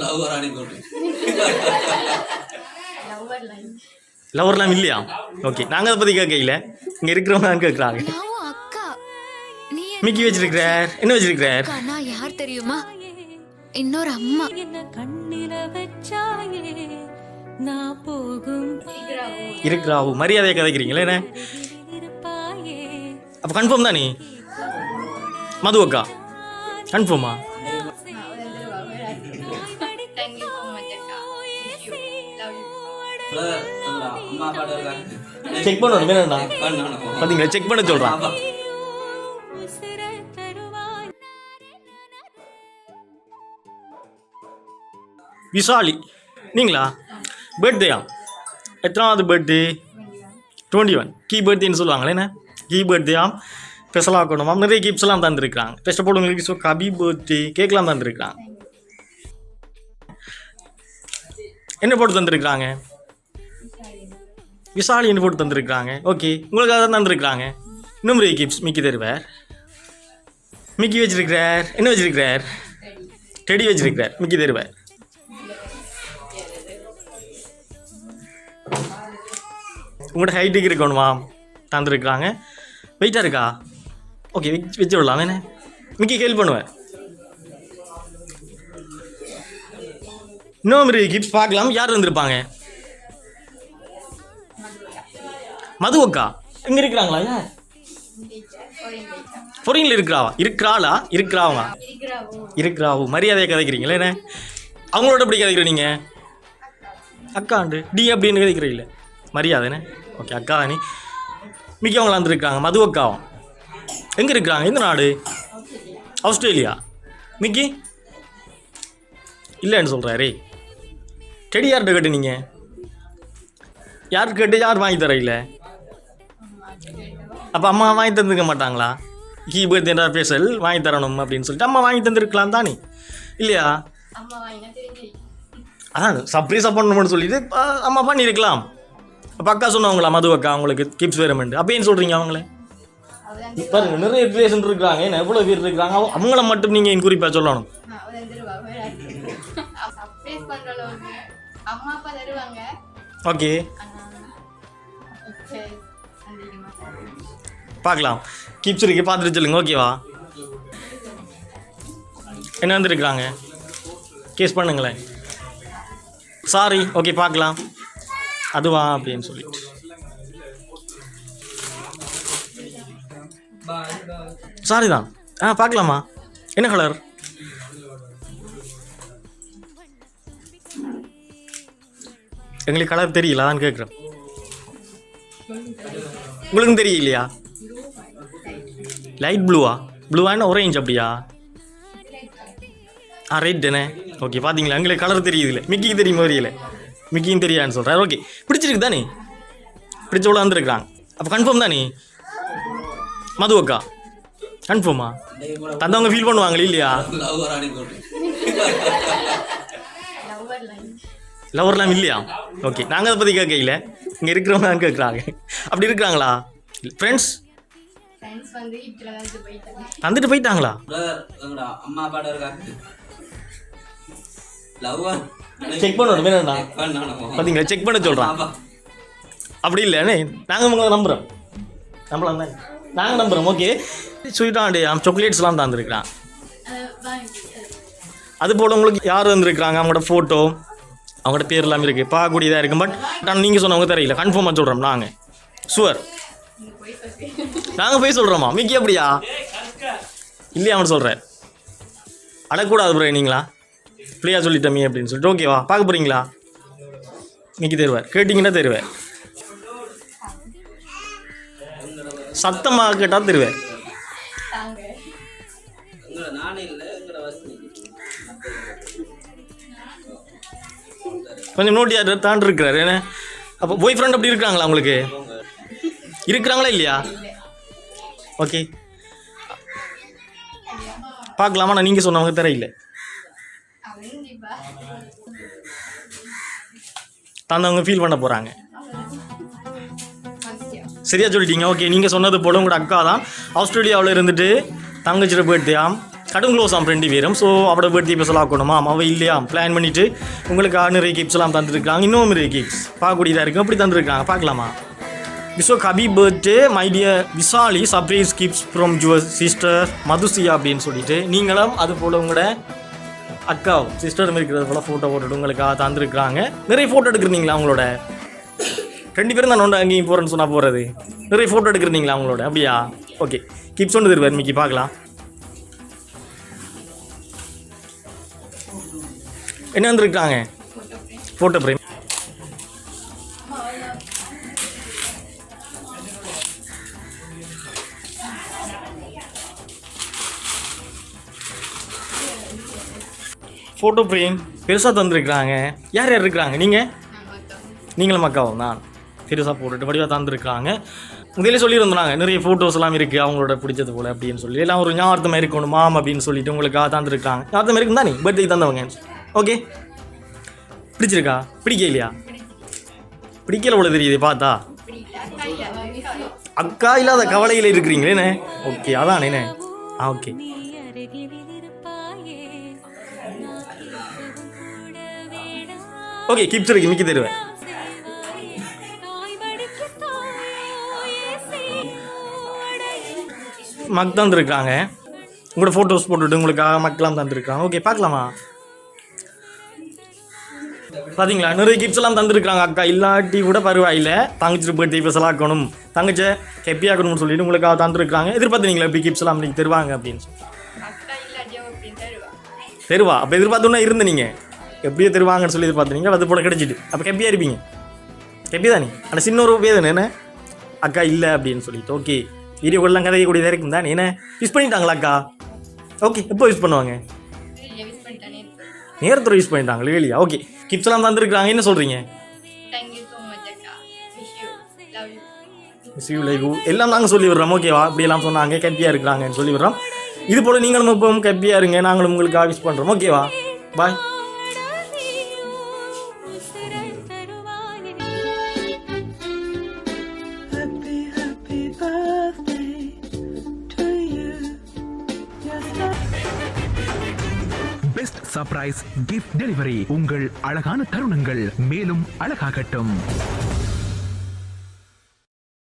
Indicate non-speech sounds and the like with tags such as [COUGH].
Love ராணி போட்டு. லவர்லாம் இல்லையா? Okay நாங்கள் அதை பற்றி கேட்கல. இங்கே இருக்கிறவங்க தான் கேட்குறாங்க. நான் உன் அக்கா. நீ என் மிக்கி வச்சிருக்கிறார். என்ன வச்சிருக்கிறார்? நான் யார் தெரியுமா? இன்னொரு அம்மா. என்ன கண்ணில வச்சாயே நான் போகும் இருக்கிறாவு மரியாதையை கதைக்கிறீங்களே என்ன? அப்போ கன்ஃபார்ம் தானே? மது அக்கா. கன்ஃபார்மா செக் பண்ணணும் வேணும்டா பார்த்தீங்களா செக் பண்ண சொல்கிறான் விசாலி. நீங்களா? பர்த்டேயா எத்தனாவது பர்த்டே டுவெண்ட்டி ஒன் கீ பர்த்டேன்னு சொல்லுவாங்களே என்ன? கீ பர்த்டேயாம் ஸ்பெஷலாக ஆக்கணுமாம் நிறைய கிஃப்ட்ஸ்லாம் தந்துருக்குறாங்க. டெஸ்ட் போடுவங்களுக்கு ஸோ கபி பர்த்டே கேக்லாம் தந்துருக்குறாங்க. என்ன போட்டு தந்திருக்கிறாங்க? விசாலின்னு போட்டு தந்திருக்கிறாங்க? ஓகே உங்களுக்கு அதான் தந்திருக்கிறாங்க. இன்னும் நிறைய கிப்ஸ் மிக்கி தருவார். மிக்கி வச்சிருக்கிறார். என்ன வச்சிருக்கிறார்? டெடி வச்சிருக்கிறார். மிக்கி தருவார். உங்களோட ஹைட்டுக்கு இருக்கணுமா? தந்துருக்குறாங்க. வெயிட்டாக இருக்கா? ஓகே வச்சு விடலாம். என்ன? மிக்கி ஹெல்ப் பண்ணுவேன் இன்னும் ஒரு கிஃப்ட்ஸ் பார்க்கலாம். யார் வந்திருப்பாங்க மது அக்கா இங்கே இருக்கிறாங்களா? யார் பொறியில் இருக்கிறாவா? இருக்கிறாளா? இருக்கிறாவா? இருக்கிறாவோ. மரியாதையை கதைக்கிறீங்களா? என்ன? அவங்களோட எப்படி கதைக்கிற நீங்கள் அக்காண்டு. டி அப்படின்னு கதைக்கிறீங்களே. மரியாதைண்ணே ஓகே அக்கா தானே மிக்கவங்களா இருந்திருக்காங்க. மது அக்காவும் எங்கே இருக்கிறாங்க? எந்த நாடு? Australia Mickey? இல்லைன்னு சொல்கிறாரே டெடி யார்கிட்ட கேட்டு நீங்கள் யார் கேட்டு யார் வாங்கி தரையில அப்போ அம்மா வாங்கி தந்துக்க மாட்டாங்களா? கீ பர்த்டே ஸ்பெஷல் வாங்கி தரணும் அப்படின்னு சொல்லிட்டு அம்மா வாங்கி தந்துருக்கலாம் தானே? இல்லையா? அதான் சர்ப்ரைஸாக பண்ணணும்னு சொல்லிட்டு அம்மா பண்ணியிருக்கலாம். அப்போ அக்கா சொன்னவங்களா மது அக்கா அவங்களுக்கு கிப்ஸ் வேறுமெண்டு அப்போ ஏன் சொல்கிறீங்க அவங்கள? பாருங்க நிறைய ரிலேஷன் இருக்கிறாங்க. என்ன எவ்வளோ பேர் இருக்கிறாங்க? அவங்க- அவங்கள மட்டும் நீங்கள் குறிப்பாக சொல்லணும்? [LAUGHS] அம்மா அப்பா தருவாங்க. ஓகே. பார்க்கலாம். கிப்ஸ் இருக்கு பார்த்துட்டு சொல்லுங்க ஓகேவா? என்ன வந்திருக்கிறாங்க? கேஸ் பண்ணுங்களேன். சாரி ஓகே பார்க்கலாம். அதுவா அப்படின்னு சொல்லிட்டு. சாரி தான். ஆ பார்க்கலாமா? என்ன கலர் எங்களுக்கு கலர் தெரியல அதான் கேட்குறேன் உங்களுக்கும் தெரியலையா? லைட் ப்ளூவா ப்ளூவான ஒரேஞ்ச் அப்படியா? ஆ ரைட் தானே? ஓகே பார்த்தீங்களா எங்களுக்கு கலர் தெரியுதுல. மிக்கிக்கு தெரியுமா தெரியல மிக்கியும் தெரியான்னு சொல்கிறார் ஓகே பிடிச்சிருக்கு தானே? பிடிச்சவளோ வந்திருக்கிறாங்க. அப்போ கன்ஃபார்ம் தானே? மது அக்கா கன்ஃபார்மா தந்தவங்க ஃபீல் பண்ணுவாங்களே இல்லையா? லவர்லாம் இல்லையா? ஓகே நாங்கள் அதை பற்றி கேட்கல. இங்கே இருக்கிறவங்க தான் கேட்குறாங்க. அப்படி இருக்கிறாங்களா? ஃப்ரெண்ட்ஸ் தந்துட்டு போயிட்டாங்களா? அம்மா பாட்டு இருக்காங்க. லவ் செக் பண்ணணும் பார்த்தீங்களா செக் பண்ண சொல்கிறான் அப்படி இல்லைண்ணே நாங்கள் உங்களை நம்புகிறோம் நம்பலாம் தானே? நாங்கள் நம்புகிறோம் ஓகே ஸ்வீட்டாண்டு சாக்லேட்ஸ்லாம் தந்துருக்குறான். அது போல் உங்களுக்கு யார் வந்திருக்கிறாங்க அவங்களோட ஃபோட்டோ அவங்களோட பேர் எல்லாம் இருக்குது பார்க்கக்கூடியதாக இருக்கும் பட் நான் நீங்கள் சொன்னவங்க தெரியல கன்ஃபார்மாக சொல்கிறோம் நாங்கள் சுவர் நாங்கள் போய் சொல்கிறோமா மிக்கி அப்படியா? இல்லையா அவன் சொல்கிறேன் அடக்கூடாது ப்ரோ நீங்களா? பிள்ளையா சொல்லிட்டமே அப்படின்னு சொல்லிட்டு. ஓகேவா பார்க்க போகிறீங்களா மிக்கி தருவார் கேட்டிங்கன்னா தருவேன் சத்தமாக கேட்டால் தருவேன் நானே இல்லை கொஞ்சம் நோட்டி தாண்டி இருக்கிறாரு என்ன? அப்போ பாய் ஃப்ரெண்ட் அப்படி இருக்கிறாங்களா உங்களுக்கு? இருக்கிறாங்களா இல்லையா? ஓகே பார்க்கலாமா? நான் நீங்கள் சொன்னவங்க தெரியல. தந்தவங்க ஃபீல் பண்ண போகிறாங்க சரியாக சரியா சொல்லிட்டீங்க. ஓகே நீங்கள் சொன்னது போல உங்களோட அக்கா தான். ஆஸ்திரேலியாவில் இருந்துட்டு தங்கச்சிட்ட போயிட்டியாம் கடும் க்ளோஸ் ஆம் ரெண்டு பேரும். ஸோ அவட பேர்த்தி பேசலாம் ஆக்கணுமா? அவள் இல்லையா? பிளான் பண்ணிவிட்டு உங்களுக்கு நிறைய கிப்ஸ் எல்லாம் தந்துருக்காங்க இன்னும் நிறைய கிப்ஸ் பார்க்கக்கூடியதாக இருக்கும். அப்படி தந்துருக்காங்க பார்க்கலாமா? Wish you happy birthday my dear Vishali surprise gifts from your sister Madhusiya அப்படின்னு சொல்லிட்டு நீங்களும் அது போல் உங்களோட அக்கா சிஸ்டரும் இருக்கிறது போல் ஃபோட்டோ போட்டுட்டு உங்களுக்காக தந்துருக்குறாங்க. நிறைய ஃபோட்டோ எடுக்கிறீங்களா அவங்களோட ரெண்டு பேரும் தான் நோண்ட அங்கேயும் போகிறேன்னு சொன்னால் போகிறது நிறைய ஃபோட்டோ எடுக்கிறீங்களா அவங்களோட அப்படியா? ஓகே கிப்ஸ் ஒன்று தருவார் மிக்கி பார்க்கலாம். என்ன வந்திருக்காங்க? ஃபோட்டோ ஃப்ரேம் ஃபோட்டோ ஃப்ரேம் பெருசாக தந்துருக்குறாங்க. யார் யார் இருக்கிறாங்க? நீங்கள் நீங்களும் அக்காவும் தான். பெருசாக போட்டுட்டு வடிவாக தந்துருக்காங்க முதலே சொல்லியிருந்தாங்க நிறைய ஃபோட்டோஸ்லாம் இருக்குது அவங்களோட பிடிச்சது போல் அப்படின்னு சொல்லி. எல்லாம் ஒரு ஞாபகத்தமாக இருக்கணும் மாம் அப்படின்னு சொல்லிட்டு உங்களுக்காக தந்துருக்காங்க. ஞாபகத்தமாக இருக்கும் தானே பர்த்டே தந்தவங்க. ஓகே பிடிச்சிருக்கா? பிடிக்க இல்லையா பிடிக்கல போல தெரியுது பார்த்தா. அக்கா இல்லாத கவலையில் இருக்கிறீங்களேண்ணே ஓகே அதானேண்ணே ஆ ஓகே ஓகே கிப்ஸ் இருக்கு மிக்கி தருவேன். மக் தந்துருக்காங்க. உங்களோட ஃபோட்டோஸ் போட்டுட்டு உங்களுக்காக மக்களாம் தந்துருக்காங்க. ஓகே பார்க்கலாமா? பாத்தீங்களா? நிறைய கிஃப்ட்ஸ் எல்லாம் தந்துருக்காங்க அக்கா. இல்லாட்டி கூட பரவாயில்லை. தங்கச்சி பர்த்டே ஸ்பெஷல் ஆக்கணும் தங்கச்சை ஹெப்பி ஆக்கணும்னு சொல்லிட்டு உங்களுக்காக தந்துருக்காங்க. எதிர்பார்த்தீங்களா இப்படி கிஃப்ட்ஸ் எல்லாம் இன்னைக்கு தருவாங்க அப்படின்னு சொல்லி? தருவா. அப்போ எதிர்பார்த்தோன்னா இருந்து நீங்கள் எப்படியோ தருவாங்கன்னு சொல்லி எதிர்பார்த்தீங்க அது போல கிடைச்சிட்டு. அப்போ ஹெப்பியாக இருப்பீங்க. ஹெப்பி தானே? ஆனால் சின்ன ஒரு வேதனை என்ன? அக்கா இல்லை அப்படின்னு சொல்லிட்டு. ஓகே வீடியோ எல்லாம் கதையக்கூடியதாக இருக்கும் தானே என்ன யூஸ் பண்ணிட்டாங்களா அக்கா? ஓகே எப்போ யூஸ் பண்ணுவாங்க? மிஸ் நேரத்தில் யூஸ் பண்ணிட்டாங்களே? இல்லையா? ஓகே கிப்ஸ் எல்லாம் என்ன சொல்கிறீங்க தேங்க்யூ ஸோ மச் அக்கா. விஷ் யூ லவ் யூ சிவ் லைவ் எல்லாம் நாங்கள் சொல்லி விடுறோம் ஓகேவா இப்படி எல்லாம் சொன்னாங்க கெப்பியாக இருக்கிறாங்கன்னு சொல்லி விடுறோம். இது போல் நீங்களும் இப்போ கெப்பியாக இருங்க. நாங்களும் உங்களுக்கு விஷ் பண்ணுறோம் ஓகேவா பாய் சர்ப்ரைஸ் கிஃப்ட் டெலிவரி உங்கள் அழகான தருணங்கள் மேலும் அழகாகட்டும்.